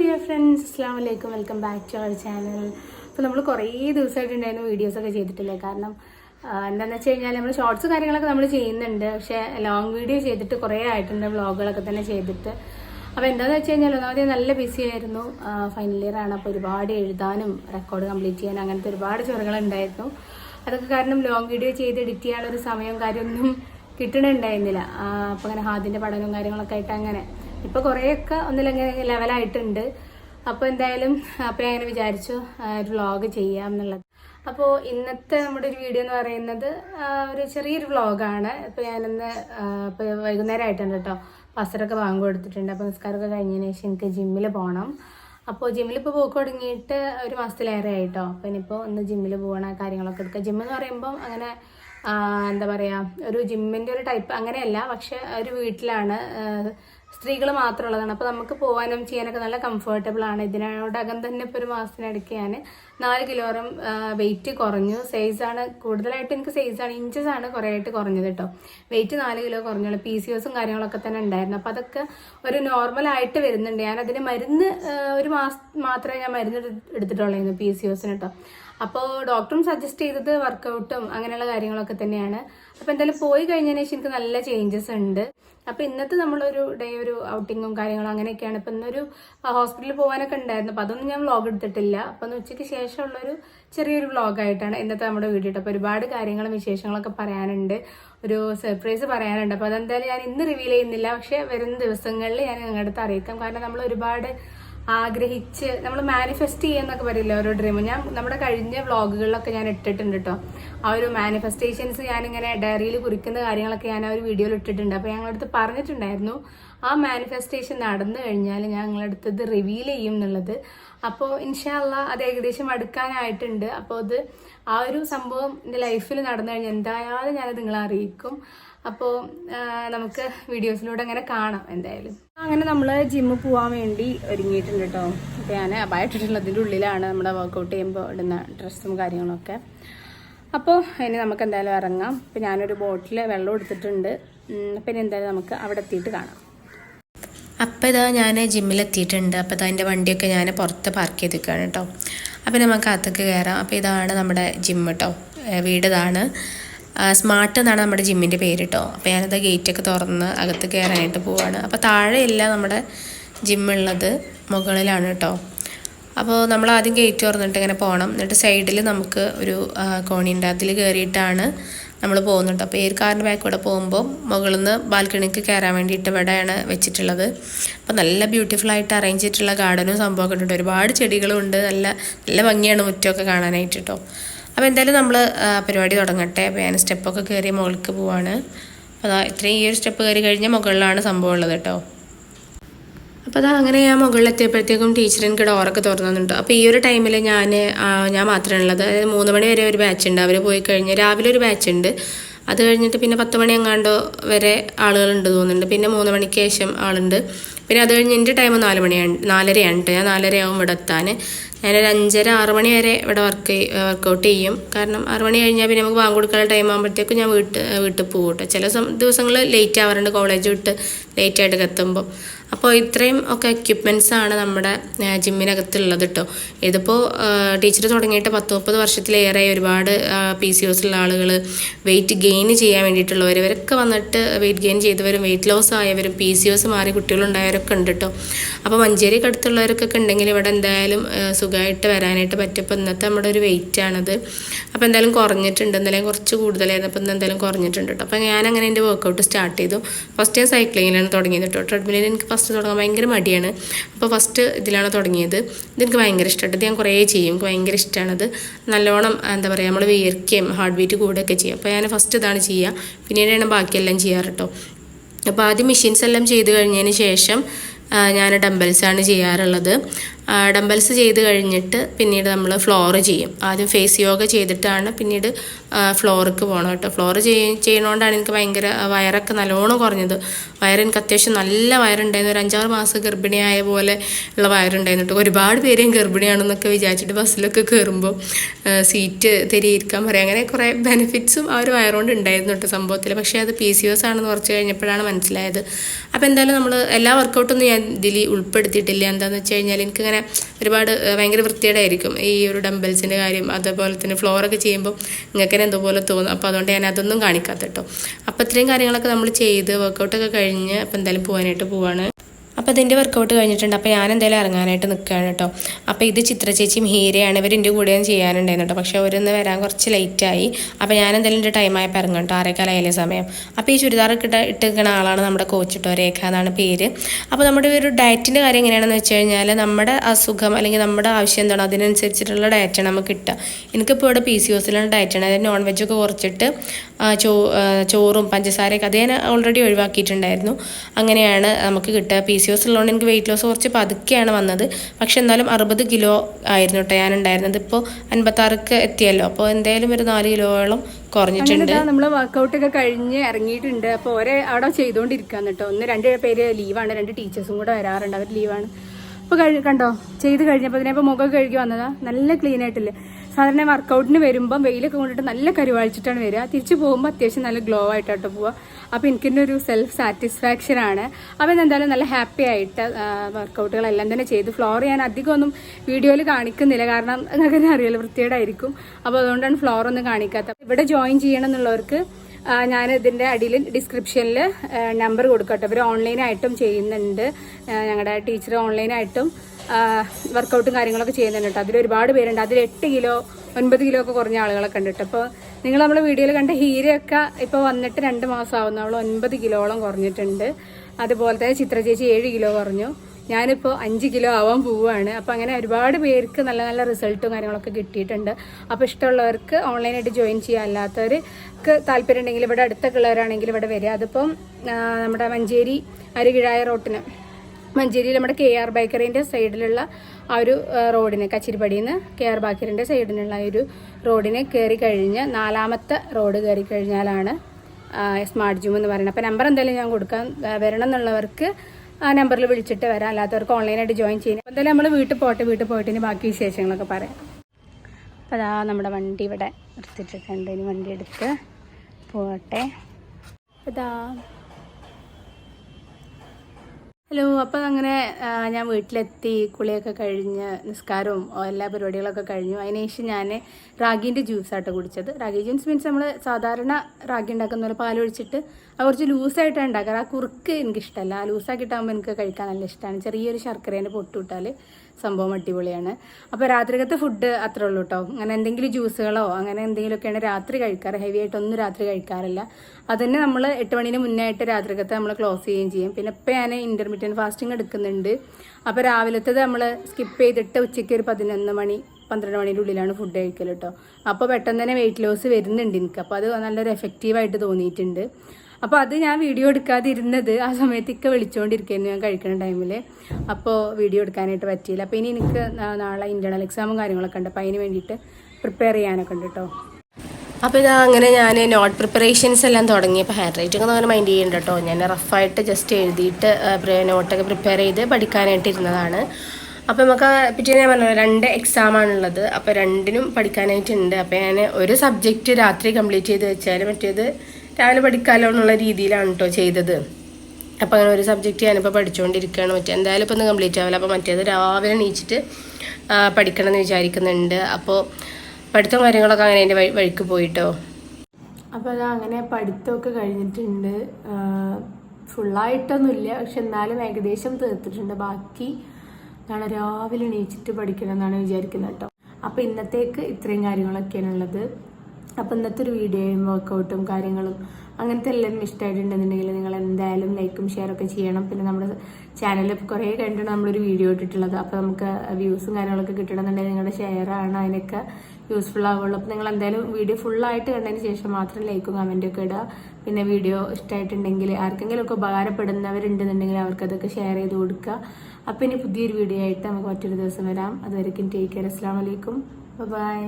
Dear friends അസ്സാം വലൈക്കും welcome back to our channel അപ്പോൾ നമ്മൾ കുറേ ദിവസമായിട്ടുണ്ടായിരുന്നു വീഡിയോസൊക്കെ ചെയ്തിട്ടില്ലേ? കാരണം എന്താണെന്ന് വെച്ച് കഴിഞ്ഞാൽ നമ്മൾ ഷോർട്സ് കാര്യങ്ങളൊക്കെ നമ്മൾ ചെയ്യുന്നുണ്ട്. പക്ഷേ ലോങ് വീഡിയോ ചെയ്തിട്ട് കുറേ ആയിട്ടുണ്ട് വ്ളോഗുകളൊക്കെ തന്നെ ചെയ്തിട്ട്. അപ്പോൾ എന്താണെന്ന് വെച്ച് കഴിഞ്ഞാൽ ഒന്നാമത് നല്ല ബിസി ആയിരുന്നു. ഫൈനൽ ഇയർ ആണ്. അപ്പോൾ ഒരുപാട് എഴുതാനും റെക്കോർഡ് കംപ്ലീറ്റ് ചെയ്യാനും അങ്ങനത്തെ ഒരുപാട് ചൊറകളുണ്ടായിരുന്നു. അതൊക്കെ കാരണം ലോങ് വീഡിയോ ചെയ്ത് എഡിറ്റ് ചെയ്യാനുള്ളൊരു സമയം കാര്യമൊന്നും കിട്ടണുണ്ടായിരുന്നില്ല. അപ്പോൾ അങ്ങനെ ഹാദിന്റെ പഠനവും കാര്യങ്ങളൊക്കെ ആയിട്ട് അങ്ങനെ ഇപ്പോൾ കുറേയൊക്കെ ഒന്നിലങ്ങനെ ലെവലായിട്ടുണ്ട്. അപ്പോൾ എന്തായാലും അപ്പോൾ അങ്ങനെ വിചാരിച്ചു ഒരു വ്ളോഗ് ചെയ്യാം എന്നുള്ളത് അപ്പോൾ ഇന്നത്തെ നമ്മുടെ ഒരു വീഡിയോ എന്ന് പറയുന്നത് ഒരു ചെറിയൊരു വ്ളോഗാണ് ഇപ്പോൾ ഞാനിന്ന് ഇപ്പോൾ വൈകുന്നേരം ആയിട്ടുണ്ട് കേട്ടോ പസറൊക്കെ വാങ്ങി കൊടുത്തിട്ടുണ്ട്. അപ്പോൾ നിസ്കാരമൊക്കെ കഴിഞ്ഞതിന് ശേഷം എനിക്ക് ജിമ്മിൽ പോകണം അപ്പോൾ ജിമ്മിൽ ഇപ്പോൾ പോക്ക് തുടങ്ങിയിട്ട് ഒരു മാസത്തിലേറെ ആയിട്ടോ അപ്പോൾ ഇനിയിപ്പോൾ ഒന്ന് ജിമ്മിൽ പോകണ കാര്യങ്ങളൊക്കെ എടുക്കുക ജിം എന്ന് പറയുമ്പോൾ അങ്ങനെ എന്താ പറയുക ഒരു ജിമ്മിന്റെ ഒരു ടൈപ്പ് അങ്ങനെയല്ല. പക്ഷെ ഒരു വീട്ടിലാണ് സ്ത്രീകൾ മാത്രമുള്ളതാണ്. അപ്പോൾ നമുക്ക് പോകാനും ചെയ്യാനൊക്കെ നല്ല കംഫർട്ടബിൾ ആണ്. ഇതിനോടകം തന്നെ ഇപ്പോൾ ഒരു മാസത്തിനിടയ്ക്ക് ഞാൻ നാല് കിലോറും വെയിറ്റ് കുറഞ്ഞു. സൈസാണ് കൂടുതലായിട്ട് എനിക്ക് സൈസാണ് ഇഞ്ചസ് ആണ് കുറേ ആയിട്ട് കുറഞ്ഞത് കേട്ടോ വെയിറ്റ് നാല് കിലോ കുറഞ്ഞുള്ളൂ പി സി ഒസും കാര്യങ്ങളൊക്കെ തന്നെ ഉണ്ടായിരുന്നു. അപ്പോൾ അതൊക്കെ ഒരു നോർമൽ ആയിട്ട് വരുന്നുണ്ട്. ഞാൻ അതിന് മരുന്ന് ഒരു മാസം മാത്രമേ ഞാൻ മരുന്ന് എടുത്തിട്ടുള്ളൂ എടുത്തിട്ടുള്ളായിരുന്നു പി സി ഒസിന് കേട്ടോ അപ്പോൾ ഡോക്ടറും സജസ്റ്റ് ചെയ്തത് വർക്കൗട്ടും അങ്ങനെയുള്ള കാര്യങ്ങളൊക്കെ തന്നെയാണ്. അപ്പോൾ എന്തായാലും പോയി കഴിഞ്ഞതിന് ശേഷം എനിക്ക് നല്ല ചേഞ്ചസ് ഉണ്ട്. അപ്പോൾ ഇന്നത്തെ നമ്മളൊരു ഡേ ഒരു ഔട്ടിങ്ങും കാര്യങ്ങളും അങ്ങനെയൊക്കെയാണ്. ഇപ്പം ഇന്നൊരു ഹോസ്പിറ്റലിൽ പോകാനൊക്കെ ഉണ്ടായിരുന്നു. അപ്പോൾ അതൊന്നും ഞാൻ വ്ളോഗ് എടുത്തിട്ടില്ല. അപ്പോൾ ഒന്ന് ഉച്ചയ്ക്ക് ശേഷമുള്ളൊരു ചെറിയൊരു വ്ളോഗായിട്ടാണ് ഇന്നത്തെ നമ്മുടെ വീഡിയോ അപ്പോൾ ഒരുപാട് കാര്യങ്ങളും വിശേഷങ്ങളൊക്കെ പറയാനുണ്ട്. ഒരു സർപ്രൈസ് പറയാനുണ്ട്. അപ്പോൾ അതെന്തായാലും ഞാൻ ഇന്ന് റിവീൽ ചെയ്യുന്നില്ല. പക്ഷേ വരുന്ന ദിവസങ്ങളിൽ ഞാൻ നിങ്ങളുടെ അടുത്ത് അറിയിക്കാം. കാരണം നമ്മൾ ഒരുപാട് ആഗ്രഹിച്ച് നമ്മൾ മാനിഫെസ്റ്റ് ചെയ്യുന്നൊക്കെ പറയില്ല ഓരോ ഡ്രീം ഞാൻ നമ്മുടെ കഴിഞ്ഞ വ്ളോഗുകളിലൊക്കെ ഞാൻ ഇട്ടിട്ടുണ്ട് കേട്ടോ ആ ഒരു മാനിഫെസ്റ്റേഷൻസ് ഞാനിങ്ങനെ ഡയറിയിൽ കുറിക്കുന്ന കാര്യങ്ങളൊക്കെ ഞാൻ ആ ഒരു വീഡിയോയിൽ ഇട്ടിട്ടുണ്ട്. അപ്പോൾ ഞങ്ങളടുത്ത് പറഞ്ഞിട്ടുണ്ടായിരുന്നു ആ മാനിഫെസ്റ്റേഷൻ നടന്നു കഴിഞ്ഞാൽ ഇത് റിവീൽ ചെയ്യും എന്നുള്ളത്. അപ്പോൾ ഇൻഷാല്ല അത് ഏകദേശം അടുക്കാനായിട്ടുണ്ട്. അപ്പോൾ അത് ആ ഒരു സംഭവം എന്റെ ലൈഫിൽ നടന്നു കഴിഞ്ഞാൽ എന്തായാലും ഞാനത് നിങ്ങളെ അറിയിക്കും. അപ്പോൾ നമുക്ക് വീഡിയോസിലൂടെ അങ്ങനെ കാണാം എന്തായാലും. അങ്ങനെ നമ്മൾ ജിമ്മിൽ പോകാൻ വേണ്ടി ഒരുങ്ങിയിട്ടുണ്ട് കേട്ടോ. അപ്പോൾ ഞാൻ അപായിട്ടിട്ടുള്ളതിന്റെ ഉള്ളിലാണ് നമ്മുടെ വർക്കൗട്ട് ചെയ്യുമ്പോൾ ഇടുന്ന ഡ്രസ്സും കാര്യങ്ങളൊക്കെ. അപ്പോൾ ഇനി നമുക്ക് എന്തായാലും ഇറങ്ങാം. ഇപ്പം ഞാനൊരു ബോട്ടിൽ വെള്ളം എടുത്തിട്ടുണ്ട്. പിന്നെ എന്തായാലും നമുക്ക് അവിടെ എത്തിയിട്ട് കാണാം. അപ്പോൾ ഇതാ ഞാൻ ജിമ്മിലെത്തിയിട്ടുണ്ട് അപ്പോൾ ഇതാ എന്റെ വണ്ടിയൊക്കെ ഞാൻ പുറത്ത് പാർക്ക് ചെയ്തിരിക്കുകയാണ് കേട്ടോ അപ്പോൾ നമുക്ക് അകത്തേക്ക് കയറാം അപ്പോൾ ഇതാണ് നമ്മുടെ ജിം കേട്ടോ വീട് ഇതാണ് സ്മാർട്ട് എന്നാണ് നമ്മുടെ ജിമ്മിന്റെ പേര് കേട്ടോ അപ്പോൾ ഞാനത് ഗേറ്റൊക്കെ തുറന്ന് അകത്ത് കയറാനായിട്ട് പോവാണ്. അപ്പോൾ താഴെയല്ല നമ്മുടെ ജിമ്മുള്ളത് മുകളിലാണ് കേട്ടോ അപ്പോൾ നമ്മൾ ആദ്യം ഗേറ്റ് തുറന്നിട്ട് ഇങ്ങനെ പോകണം എന്നിട്ട് സൈഡിൽ നമുക്ക് ഒരു കോണിയുണ്ട് അതിൽ കയറിയിട്ടാണ് നമ്മൾ പോകുന്നുണ്ട്. അപ്പോൾ ഏർ കാറിന്റെ ബാക്കിലൂടെ പോകുമ്പോൾ മുകളിൽ നിന്ന് ബാൽക്കണിക്ക് കയറാൻ വേണ്ടിയിട്ട് ഇവിടെയാണ് വെച്ചിട്ടുള്ളത്. അപ്പോൾ നല്ല ബ്യൂട്ടിഫുൾ ആയിട്ട് അറേഞ്ച് ചെയ്തിട്ടുള്ള ഗാർഡനും സംഭവമൊക്കെ ഉണ്ട്. ഒരുപാട് ചെടികളും ഉണ്ട്. നല്ല നല്ല ഭംഗിയാണ് മുറ്റമൊക്കെ കാണാനായിട്ട് കേട്ടോ. അപ്പോൾ എന്തായാലും നമ്മൾ പരിപാടി തുടങ്ങട്ടെ. അപ്പോൾ ഞാൻ സ്റ്റെപ്പൊക്കെ കയറി മുകളിലേക്ക് പോവാണ്. അപ്പോൾ ഇത്രയും ഈ ഒരു സ്റ്റെപ്പ് കയറി കഴിഞ്ഞാൽ മുകളിലാണ് സംഭവം ഉള്ളത് കേട്ടോ. അപ്പോൾ അത് അങ്ങനെ ഞാൻ മുകളിലെത്തിയപ്പോഴത്തേക്കും ടീച്ചർ എനിക്ക് ഡോറൊക്കെ തുറന്നിട്ടുണ്ട് അപ്പോൾ ഈ ഒരു ടൈമിൽ ഞാൻ ഞാൻ മാത്രമേ ഉള്ളത്. അതായത് മൂന്ന് മണി വരെ ഒരു ബാച്ച് ഉണ്ട്. അവർ പോയി കഴിഞ്ഞ് രാവിലെ ഒരു ബാച്ച് ഉണ്ട്. അത് കഴിഞ്ഞിട്ട് പിന്നെ പത്ത് മണി എങ്ങാണ്ടോ വരെ ആളുകളുണ്ട് തോന്നുന്നുണ്ട്. പിന്നെ മൂന്ന് മണിക്ക് ശേഷം ആളുണ്ട്. പിന്നെ അത് കഴിഞ്ഞ് എന്റെ ടൈം നാല് മണിയാണ് നാലരയാണ് കേട്ടോ ഞാൻ നാലരയാവും ഇവിടെ എത്താൻ ഞാനൊരു അഞ്ചര ആറ് മണി വരെ ഇവിടെ വർക്ക് വർക്കൗട്ട് ചെയ്യും. കാരണം ആറ് മണി കഴിഞ്ഞാൽ പിന്നെ നമുക്ക് വാങ്ങി കൊടുക്കാനുള്ള ടൈം ആകുമ്പോഴത്തേക്കും ഞാൻ വീട്ട് വീട്ടിൽ പോകും കേട്ടോ ചില ദിവസങ്ങൾ ലേറ്റ് ആവാറുണ്ട്. കോളേജ് വിട്ട് ലേറ്റ് ആയിട്ട് എത്തുമ്പോൾ അപ്പോൾ ഇത്രയും ഒക്കെ എക്യുപ്മെന്റ്സ് ആണ് നമ്മുടെ ജിമ്മിനകത്തുള്ളത് കേട്ടോ ഇതിപ്പോൾ ടീച്ചർ തുടങ്ങിയിട്ട് പത്ത് മുപ്പത് വർഷത്തിലേറെ ഒരുപാട് പി സി ഒസ് ഉള്ള ആളുകൾ വെയിറ്റ് ഗെയിൻ ചെയ്യാൻ വേണ്ടിയിട്ടുള്ളവർ ഇവരൊക്കെ വന്നിട്ട് വെയിറ്റ് ഗെയിൻ ചെയ്തവരും വെയിറ്റ് ലോസ് ആയവരും പി സി ഒസ് മാറി കുട്ടികളുണ്ടായവരൊക്കെ ഉണ്ട് കേട്ടോ അപ്പോൾ മഞ്ചേരിക്ക് അടുത്തുള്ളവർക്കൊക്കെ ഉണ്ടെങ്കിൽ ഇവിടെ എന്തായാലും സുഖമായിട്ട് വരാനായിട്ട് പറ്റും. അപ്പോൾ ഇന്നത്തെ നമ്മുടെ ഒരു വെയിറ്റ് ആണത്. അപ്പോൾ എന്തായാലും കുറഞ്ഞിട്ടുണ്ട്. എന്തായാലും കുറച്ച് കൂടുതലായിരുന്നു. അപ്പോൾ ഇന്ന് എന്തായാലും കുറഞ്ഞിട്ടുണ്ട് കേട്ടോ അപ്പോൾ ഞാൻ അങ്ങനെ എന്റെ വർക്കൗട്ട് സ്റ്റാർട്ട് ചെയ്തു. ഫസ്റ്റ് ഞാൻ സൈക്ലിങ്ങിലാണ് തുടങ്ങിയത് കേട്ടോ ട്രെഡ്മില്ലിൽ എനിക്ക് ഫസ്റ്റ് തുടങ്ങാൻ ഭയങ്കര മടിയാണ്. അപ്പോൾ ഫസ്റ്റ് ഇതിലാണ് തുടങ്ങിയത്. ഇതെനിക്ക് ഭയങ്കര ഇഷ്ടമായിട്ട് ഇത് ഞാൻ കുറേ ചെയ്യും. ഭയങ്കര ഇഷ്ടമാണത് നല്ലോണം എന്താ പറയുക നമ്മൾ വിയർക്കുകയും ഹാർട്ട് ബീറ്റ് കൂടുകയൊക്കെ ചെയ്യും. അപ്പോൾ ഞാൻ ഫസ്റ്റ് ഇതാണ് ചെയ്യുക. പിന്നീടാണ് ബാക്കിയെല്ലാം ചെയ്യാറ് കേട്ടോ അപ്പോൾ ആദ്യം മെഷീൻസ് എല്ലാം ചെയ്ത് കഴിഞ്ഞതിന് ശേഷം ഞാൻ ഡംബൽസാണ് ചെയ്യാറുള്ളത്. ഡംബൽസ് ചെയ്ത് കഴിഞ്ഞിട്ട് പിന്നീട് നമ്മൾ ഫ്ലോർ ചെയ്യും. ആദ്യം ഫേസ് യോഗ ചെയ്തിട്ടാണ് പിന്നീട് ഫ്ലോർക്ക് പോകണം കേട്ടോ. ഫ്ലോർ ചെയ്യ ചെയ്യണോണ്ടാണ് എനിക്ക് ഭയങ്കര വയറൊക്കെ നല്ലോണം കുറഞ്ഞത്. വയർ എനിക്ക് അത്യാവശ്യം നല്ല വയറുണ്ടായിരുന്നു. ഒരു അഞ്ചാറ് മാസം ഗർഭിണിയായ പോലെ ഉള്ള വയറുണ്ടായിരുന്നു കേട്ടോ. ഒരുപാട് പേരെയും ഗർഭിണിയാണെന്നൊക്കെ വിചാരിച്ചിട്ട് ബസ്സിലൊക്കെ കയറുമ്പോൾ സീറ്റ് തിരിയിരിക്കാൻ പറയാം. അങ്ങനെ കുറേ ബെനിഫിറ്റ്സും ആ ഒരു വയറുകൊണ്ട് ഉണ്ടായിരുന്നു കേട്ടോ സംഭവത്തിൽ പക്ഷേ അത് പി സി ആണെന്ന് കുറച്ച് കഴിഞ്ഞപ്പോഴാണ് മനസ്സിലായത്. അപ്പോൾ എന്തായാലും നമ്മൾ എല്ലാ വർക്കൗട്ടൊന്നും ഞാൻ ഇതിൽ ഉൾപ്പെടുത്തിയിട്ടില്ല. എന്താണെന്ന് വെച്ച് കഴിഞ്ഞാൽ എനിക്കിങ്ങനെ ഒരുപാട് ഭയങ്കര വൃത്തിയേടായിരിക്കും ഈ ഒരു ഡംബൽസിന്റെ കാര്യം അതേപോലെ തന്നെ ഫ്ലോറൊക്കെ ചെയ്യുമ്പോൾ നിങ്ങൾക്ക് എന്തോ എന്തുപോലെ തോന്നും. അപ്പോൾ അതുകൊണ്ട് ഞാൻ അതൊന്നും കാണിക്കാത്ത കേട്ടോ അപ്പോൾ ഇത്രയും കാര്യങ്ങളൊക്കെ നമ്മൾ ചെയ്ത് വർക്കൗട്ടൊക്കെ കഴിഞ്ഞ് അപ്പോൾ എന്തായാലും പോകാനായിട്ട് പോവാണ്. അപ്പോൾ ഇതിന്റെ വർക്കൗട്ട് കഴിഞ്ഞിട്ടുണ്ട്. അപ്പോൾ ഞാൻ എന്തായാലും ഇറങ്ങാനായിട്ട് നിൽക്കുകയാണ് കേട്ടോ അപ്പോൾ ഇത് ചിത്ര ചേച്ചിയും ഹീരയാണ്. ഇവർ എന്റെ കൂടെ ചെയ്യാനുണ്ടായിരുന്നു കേട്ടോ പക്ഷേ അവരൊന്ന് വരാൻ കുറച്ച് ലേറ്റായി അപ്പോൾ ഞാൻ എന്തായാലും എന്റെ ടൈമായപ്പോൾ ഇറങ്ങും കേട്ടോ ആറേക്കാലായാലേ സമയം. അപ്പോൾ ഈ ചുരിദാർ ഇട്ട ഇട്ടിരിക്കുന്ന ആളാണ് നമ്മുടെ കോച്ച് കേട്ടോ രേഖ എന്നാണ് പേര്. അപ്പോൾ നമ്മുടെ ഒരു ഡയറ്റിന്റെ കാര്യം എങ്ങനെയാണെന്ന് വെച്ച് കഴിഞ്ഞാൽ നമ്മുടെ അസുഖം അല്ലെങ്കിൽ നമ്മുടെ ആവശ്യം എന്താണോ അതിനനുസരിച്ചിട്ടുള്ള ഡയറ്റാണ് നമുക്ക് കിട്ടുക. എനിക്കിപ്പോൾ ഇവിടെ പി സി ഒസിലുള്ള ഡയറ്റാണ് അതായത് നോൺ വെജൊക്കെ കുറച്ചിട്ട് ചോ ചോറും പഞ്ചസാരയൊക്കെ അത് ഞാൻ ഓൾറെഡി ഒഴിവാക്കിയിട്ടുണ്ടായിരുന്നു. അങ്ങനെയാണ് നമുക്ക് കിട്ടുക പി സി ഒസ് ഉള്ളതുകൊണ്ട് എനിക്ക് വെയിറ്റ് ലോസ് കുറച്ച് പതുക്കെയാണ് വന്നത്. പക്ഷെ എന്നാലും അറുപത് കിലോ ആയിരുന്നു കേട്ടോ ഞാൻ ഉണ്ടായിരുന്നത്. ഇപ്പോൾ അൻപത്താറുക്ക് എത്തിയല്ലോ. അപ്പോൾ എന്തായാലും ഒരു നാല് കിലോയോളം കുറഞ്ഞിട്ടുണ്ട്. നമ്മൾ വർക്കൗട്ട് ഒക്കെ കഴിഞ്ഞ് ഇറങ്ങിയിട്ടുണ്ട്. അപ്പോൾ ഒരേ അവിടെ ചെയ്തുകൊണ്ടിരിക്കുകയാണ് കേട്ടോ ഒന്ന് രണ്ട് പേര് ലീവാണ് രണ്ട് ടീച്ചേഴ്സും കൂടെ വരാറുണ്ട്. അവർ ലീവാണ് അപ്പോൾ കണ്ടോ? ചെയ്ത് കഴിഞ്ഞപ്പോൾ ഇതിനിപ്പോൾ മുഖം കഴുകി വന്നതാ. നല്ല ക്ലീൻ ആയിട്ടില്ലേ? സാധാരണ വർക്കൗട്ടിന് വരുമ്പം വെയിലൊക്കെ കൊണ്ടിട്ട് നല്ല കരുവാഴിച്ചിട്ടാണ് വരിക. തിരിച്ചു പോകുമ്പോൾ അത്യാവശ്യം നല്ല ഗ്ലോ ആയിട്ടാട്ടോ പോവുക. അപ്പോൾ തന്നെ ഒരു സെൽഫ് സാറ്റിസ്ഫാക്ഷൻ ആണ് അപ്പോൾ എന്തായാലും നല്ല ഹാപ്പി ആയിട്ട് വർക്കൗട്ടുകളെല്ലാം തന്നെ ചെയ്തു. ഫ്ലോർ ഞാൻ അധികമൊന്നും വീഡിയോയിൽ കാണിക്കുന്നില്ല. കാരണം തന്നെ അറിയാലോ വൃത്തിയേടായിരിക്കും അപ്പോൾ അതുകൊണ്ടാണ് ഫ്ലോർ ഒന്നും കാണിക്കാത്തത്. ഇവിടെ ജോയിൻ ചെയ്യണം എന്നുള്ളവർക്ക് ഞാൻ ഇതിന്റെ അടിയിൽ ഡിസ്ക്രിപ്ഷനിൽ നമ്പർ കൊടുക്കട്ടെ. ഇവർ ഓൺലൈനായിട്ടും ചെയ്യുന്നുണ്ട്. ഞങ്ങളുടെ ടീച്ചർ ഓൺലൈനായിട്ടും വർക്കൗട്ടും കാര്യങ്ങളൊക്കെ ചെയ്യുന്നുണ്ട് കേട്ടോ അതിൽ ഒരുപാട് പേരുണ്ട്. അതിൽ എട്ട് കിലോ ഒൻപത് കിലോ ഒക്കെ കുറഞ്ഞ ആളുകളൊക്കെ ഉണ്ട് അപ്പോൾ നിങ്ങൾ നമ്മൾ വീഡിയോയിൽ കണ്ട ഹീരയൊക്കെ ഇപ്പോൾ വന്നിട്ട് രണ്ട് മാസം ആവുന്നു അവൾ ഒൻപത് കിലോളം കുറഞ്ഞിട്ടുണ്ട്. അതുപോലെ തന്നെ ചിത്ര ചേച്ചി ഏഴ് കിലോ കുറഞ്ഞു. ഞാനിപ്പോൾ അഞ്ച് കിലോ ആവാൻ പോവുകയാണ് അപ്പോൾ അങ്ങനെ ഒരുപാട് പേർക്ക് നല്ല നല്ല റിസൾട്ടും കാര്യങ്ങളൊക്കെ കിട്ടിയിട്ടുണ്ട്. അപ്പോൾ ഇഷ്ടമുള്ളവർക്ക് ഓൺലൈനായിട്ട് ജോയിൻ ചെയ്യാൻ അല്ലാത്തവർക്ക് താല്പര്യം ഉണ്ടെങ്കിൽ ഇവിടെ അടുത്തൊക്കെ ഉള്ളവരാണെങ്കിൽ ഇവിടെ വരിക. അതിപ്പം നമ്മുടെ മഞ്ചേരി അരുകിഴായ റോട്ടിന് മഞ്ചേരിയിൽ നമ്മുടെ കെ ആർ ബേക്കറിന്റെ സൈഡിലുള്ള ആ ഒരു റോഡിന് കച്ചിരിപ്പടിയിൽ നിന്ന് കെ ആർ ബാക്കറിന്റെ സൈഡിലുള്ള ഒരു റോഡിന് കയറി കഴിഞ്ഞ് നാലാമത്തെ റോഡ് കയറി കഴിഞ്ഞാലാണ് സ്മാർട്ട് ജിം എന്ന് പറയുന്നത്. അപ്പോൾ നമ്പർ എന്തായാലും ഞാൻ കൊടുക്കാം. വരണം എന്നുള്ളവർക്ക് ആ നമ്പറിൽ വിളിച്ചിട്ട് വരാം. അല്ലാത്തവർക്ക് ഓൺലൈനായിട്ട് ജോയിൻ ചെയ്യാം. അപ്പോൾ എന്തായാലും നമ്മൾ വീട്ടിൽ പോട്ടെ വീട്ടിൽ പോയിട്ട് ഇനി ബാക്കി വിശേഷങ്ങളൊക്കെ പറയാം. അപ്പോൾ അതാ നമ്മുടെ വണ്ടി ഇവിടെ നിർത്തിയിട്ടിട്ടുണ്ട്. ഇനി വണ്ടി എടുത്ത് പോകട്ടെ. അതാ ഹലോ അപ്പോൾ അങ്ങനെ ഞാൻ വീട്ടിലെത്തി കുളിയൊക്കെ കഴിഞ്ഞ് നിസ്കാരവും എല്ലാ പരിപാടികളൊക്കെ കഴിഞ്ഞു. അതിനുശേഷം ഞാൻ റാഗീന്റെ ജ്യൂസായിട്ട് കുടിച്ചത്. റാഗി ജ്യൂസ് മീൻസ് നമ്മൾ സാധാരണ റാഗി ഉണ്ടാക്കുന്ന പോലെ പാലൊഴിച്ചിട്ട് അത് കുറച്ച് ലൂസായിട്ടാണ് ഉണ്ടാക്കാറ്. ആ കുറുക്ക് എനിക്കിഷ്ടമല്ല ആ ലൂസാക്കിയിട്ടാകുമ്പോൾ എനിക്ക് കഴിക്കാൻ നല്ല ഇഷ്ടമാണ് ചെറിയൊരു ശർക്കരേന്റെ പൊട്ടുവിട്ടാൽ സംഭവം അടിപൊളിയാണ്. അപ്പോൾ രാത്രികത്തെ ഫുഡ് അത്രേ ഉള്ളൂ കേട്ടോ അങ്ങനെ എന്തെങ്കിലും ജ്യൂസുകളോ അങ്ങനെ എന്തെങ്കിലുമൊക്കെയാണ് രാത്രി കഴിക്കാറ്. ഹെവി ആയിട്ടൊന്നും രാത്രി കഴിക്കാറില്ല. അതന്നെ നമ്മൾ എട്ട് മണിന് മുന്നേ ആയിട്ട് രാത്രികത്തെ നമ്മൾ ക്ലോസ് ചെയ്യുകയും ചെയ്യും. പിന്നെ ഇപ്പം ഞാൻ ഇന്റർമീഡിയറ്റ് ഫാസ്റ്റിംഗ് എടുക്കുന്നുണ്ട്. അപ്പോൾ രാവിലത്തത് നമ്മൾ സ്കിപ്പ് ചെയ്തിട്ട് ഉച്ചയ്ക്ക് ഒരു പതിനൊന്ന് മണി പന്ത്രണ്ട് മണിയുടെ ഉള്ളിലാണ് ഫുഡ് കഴിക്കൽ കേട്ടോ അപ്പോൾ പെട്ടെന്ന് തന്നെ വെയിറ്റ് ലോസ് വരുന്നുണ്ട് എനിക്ക്. അപ്പോൾ അത് നല്ലൊരു എഫക്റ്റീവായിട്ട് തോന്നിയിട്ടുണ്ട്. അപ്പോൾ അത് ഞാൻ വീഡിയോ എടുക്കാതിരുന്നത് ആ സമയത്തൊക്കെ വിളിച്ചുകൊണ്ടിരിക്കുന്നു ഞാൻ കഴിക്കുന്ന ടൈമിൽ അപ്പോൾ വീഡിയോ എടുക്കാനായിട്ട് പറ്റിയില്ല. അപ്പോൾ ഇനി എനിക്ക് നാളെ ഇന്റേർണൽ എക്സാമും കാര്യങ്ങളൊക്കെ ഉണ്ട്. അപ്പോൾ അതിന് വേണ്ടിയിട്ട് പ്രിപ്പയർ ചെയ്യാനൊക്കെ ഉണ്ട് കേട്ടോ അപ്പോൾ ഇതാ അങ്ങനെ ഞാൻ നോട്ട് പ്രിപ്പറേഷൻസ് എല്ലാം തുടങ്ങി. അപ്പോൾ ഹാൻഡ് റൈറ്റിംഗ് അങ്ങനെ മൈൻഡ് ചെയ്യണ്ട കേട്ടോ ഞാൻ റഫായിട്ട് ജസ്റ്റ് എഴുതിയിട്ട് നോട്ടൊക്കെ പ്രിപ്പയർ ചെയ്ത് പഠിക്കാനായിട്ട് ഇരുന്നതാണ്. അപ്പോൾ നമുക്ക് പിറ്റേ ഞാൻ പറഞ്ഞു രണ്ട് എക്സാം ആണുള്ളത്. അപ്പോൾ രണ്ടിനും പഠിക്കാനായിട്ടുണ്ട്. അപ്പോൾ ഞാൻ ഒരു സബ്ജക്റ്റ് രാത്രി കംപ്ലീറ്റ് ചെയ്ത് വെച്ചാൽ മറ്റേത് രാവിലെ പഠിക്കാമല്ലോ എന്നുള്ള രീതിയിലാണ് കേട്ടോ ചെയ്തത്. അപ്പോൾ അങ്ങനെ ഒരു സബ്ജക്റ്റ് ഞാനിപ്പോൾ പഠിച്ചുകൊണ്ടിരിക്കുകയാണ് മറ്റേ എന്തായാലും ഇപ്പോൾ ഒന്ന് കംപ്ലീറ്റ് ആവില്ല അപ്പോൾ മറ്റേത് രാവിലെ എണീച്ചിട്ട് ആ, പഠിക്കണം എന്ന് വിചാരിക്കുന്നുണ്ട്. അപ്പോൾ പഠിത്തം കാര്യങ്ങളൊക്കെ അങ്ങനെ എന്റെ വഴി വഴിക്ക് പോയിട്ടോ? അപ്പോൾ അത് അങ്ങനെ പഠിത്തമൊക്കെ കഴിഞ്ഞിട്ടുണ്ട്. ഫുള്ളായിട്ടൊന്നുമില്ല പക്ഷെ എന്നാലും ഏകദേശം തീർത്തിട്ടുണ്ട്. ബാക്കി നാളെ രാവിലെ എണീച്ചിട്ട് പഠിക്കണം എന്നാണ് വിചാരിക്കുന്നത് കേട്ടോ അപ്പോൾ ഇന്നത്തേക്ക് ഇത്രയും കാര്യങ്ങളൊക്കെയാണ് അപ്പോൾ ഇന്നത്തെ ഒരു വീഡിയോയും വർക്കൗട്ടും കാര്യങ്ങളും അങ്ങനത്തെ എല്ലാം ഇഷ്ടമായിട്ടുണ്ടെന്നുണ്ടെങ്കിൽ നിങ്ങൾ എന്തായാലും ലൈക്കും ഷെയറൊക്കെ ചെയ്യണം. പിന്നെ നമ്മുടെ ചാനലിൽ കുറേ കഴിഞ്ഞിട്ടാണ് നമ്മളൊരു വീഡിയോ ഇട്ടിട്ടുള്ളത്. അപ്പോൾ നമുക്ക് വ്യൂസും കാര്യങ്ങളൊക്കെ കിട്ടണമെന്നുണ്ടെങ്കിൽ നിങ്ങളുടെ ഷെയറാണ് അതിനൊക്കെ യൂസ്ഫുൾ ആവുള്ളൂ. അപ്പോൾ നിങ്ങൾ എന്തായാലും വീഡിയോ ഫുള്ളായിട്ട് കണ്ടതിന് ശേഷം മാത്രം ലൈക്കും കമന്റും ഒക്കെ ഇടുക. പിന്നെ വീഡിയോ ഇഷ്ടമായിട്ടുണ്ടെങ്കിൽ ആർക്കെങ്കിലും ഒക്കെ ഉപകാരപ്പെടുന്നവരുണ്ടെന്നുണ്ടെങ്കിൽ അവർക്കതൊക്കെ ഷെയർ ചെയ്ത് കൊടുക്കുക. അപ്പോൾ ഇനി പുതിയൊരു വീഡിയോ ആയിട്ട് നമുക്ക് മറ്റൊരു ദിവസം വരാം. അതുവരെയും ടേക്ക് കെയർ അസ്സാം വലൈക്കും ബൈ